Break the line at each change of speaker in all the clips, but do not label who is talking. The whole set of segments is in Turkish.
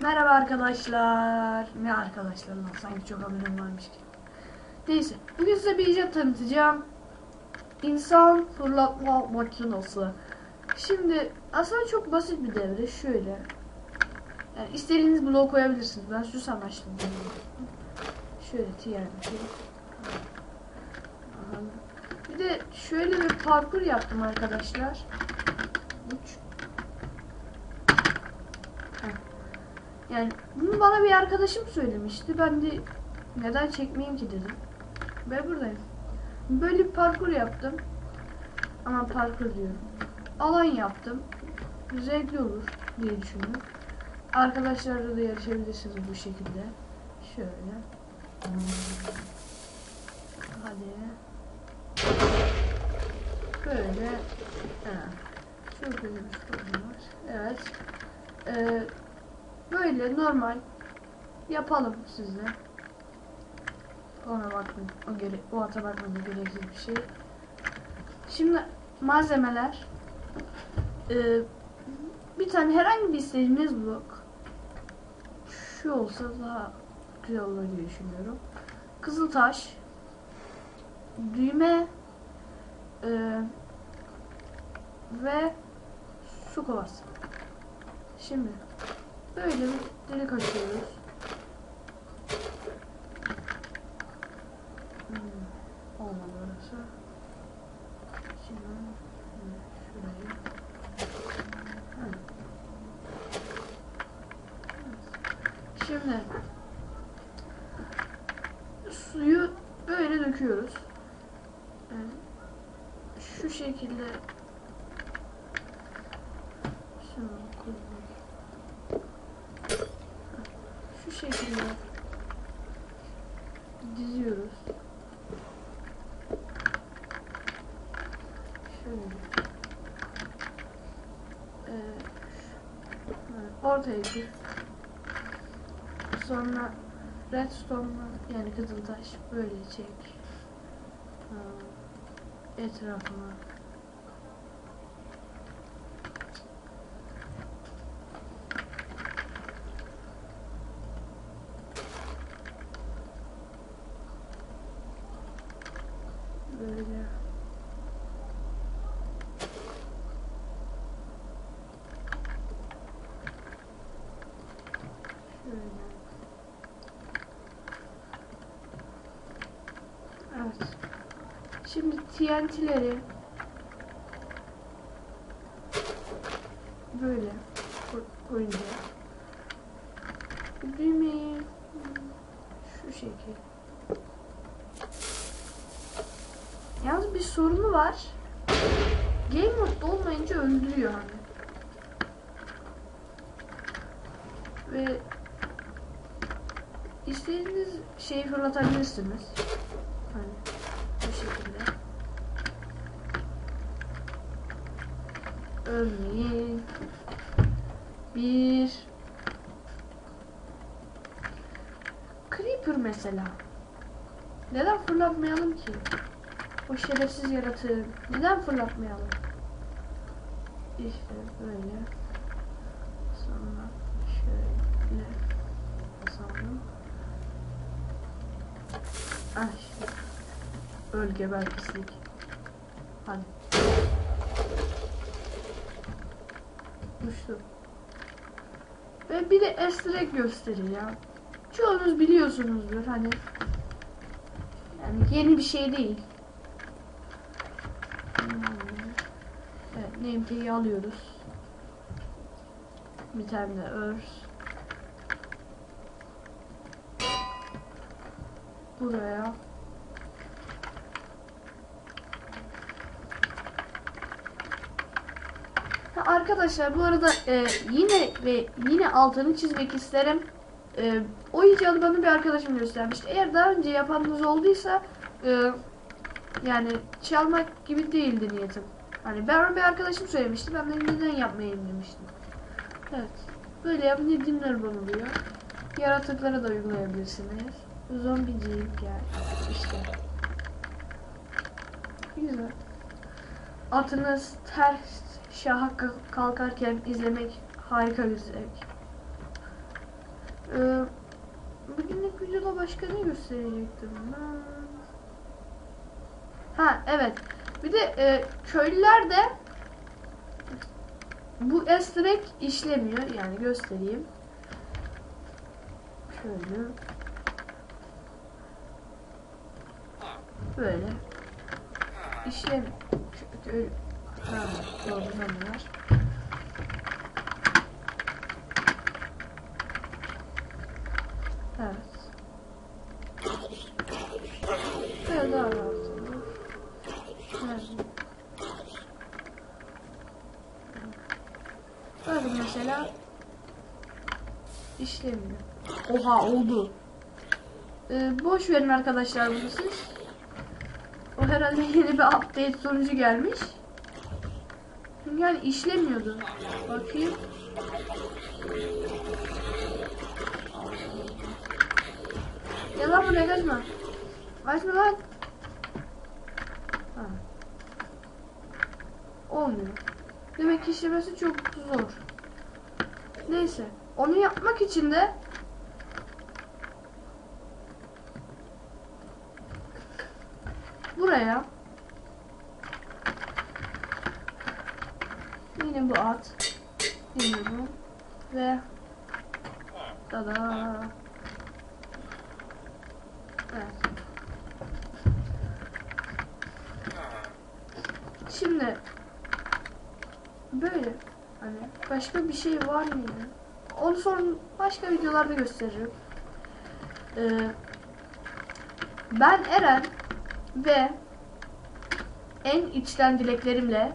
Merhaba arkadaşlar. Ne arkadaşlar lan sanki çok haberim varmış gibi. Neyse bugün size bir icat tanıtacağım. İnsan fırlatma makinesi. Şimdi aslında çok basit bir devre. Şöyle. Yani istediğiniz bloğu koyabilirsiniz. Ben süs amaçlı. Şöyle TNT. Bir de şöyle bir parkur yaptım arkadaşlar. Yani bunu bana bir arkadaşım söylemişti. Ben de neden çekmeyeyim ki dedim. Ve buradayım. Böyle bir parkur yaptım. Ama parkur diyorum. Alan yaptım. Zevkli olur diye düşündüm. Arkadaşlarla da yarışabilirsiniz bu şekilde. Şöyle. Hadi. Böyle. Ha. Çok güzel bir var. Evet. Ee, böyle normal yapalım sizle. Ona bakmayın. O gere o ata bakmayın. Gereksiz bir şey. Şimdi malzemeler ee, bir tane herhangi bir istediğiniz blok şu olsa daha güzel olur diye düşünüyorum. Kızıltaş düğme ee, ve su kovası. Şimdi böyle bir delik açıyoruz. Hmm, olmadı orası. Şimdi şurayı. Şimdi suyu böyle döküyoruz. Yani şu şekilde şunu koyalım. Şu şekilde diziyoruz. Şöyle. Ee, ortaya bir. Sonra redstone'la yani kızıltaş böyle çek. Aa, Etrafına. Böyle. Şöyle. Evet. Şimdi TNT'leri böyle ko- koyunca düğmeyi şu şekil. Yalnız bir sorunu var. Game modda olmayınca öldürüyor hani. Ve istediğiniz şeyi fırlatabilirsiniz. Hani bu şekilde. Örneğin bir Creeper mesela. Neden fırlatmayalım ki? O şerefsiz yaratığı neden fırlatmayalım? İşte böyle. Sonra şöyle basalım. Ah işte. Öl geber pislik. Hadi. Uçtu. Ve bir de estirek gösterir ya. Çoğunuz biliyorsunuzdur hani. Yani yeni bir şey değil. Evet, name'teyi alıyoruz. Bir tane de örs. Buraya. Ha, arkadaşlar bu arada e, yine ve yine altını çizmek isterim. E, o icadı bana bir arkadaşım göstermişti. Eğer daha önce yapanınız olduysa e, yani çalmak gibi değildi niyetim. Hani ben bir arkadaşım söylemişti. Ben de neden yapmayayım demiştim. Evet. Böyle yapınca dinler bulunuyor. Yaratıklara da uygulayabilirsiniz. Zombicik yani. İşte. Güzel. Atınız ters şaha kalkarken izlemek harika bir zevk. videoda başka ne gösterecektim? Ha evet. Bir de e, köylüler bu estirek işlemiyor. Yani göstereyim. Şöyle. Böyle. İşlem. Kö- Köylü. Ha, doğru zamlar. Evet. Böyle daha rahat olur. Bakın mesela işlemiyor. Oha oldu. Ee, boş verin arkadaşlar bunu siz. O herhalde yeni bir update sonucu gelmiş. Yani işlemiyordu. Bakayım. Ya lan buraya kaçma. Kaçma lan. Ha. Olmuyor. Demek ki işlemesi çok zor. Neyse. Onu yapmak için de buraya yine bu at. Yine bu. Ve tada evet. Şimdi böyle hani başka bir şey var mıydı onu sonra başka videolarda gösteririm. Ee, ben Eren ve en içten dileklerimle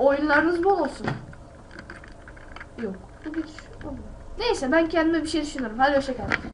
oyunlarınız bol olsun. Yok. Bu bir. Neyse ben kendime bir şey düşünürüm. Hadi hoşçakalın.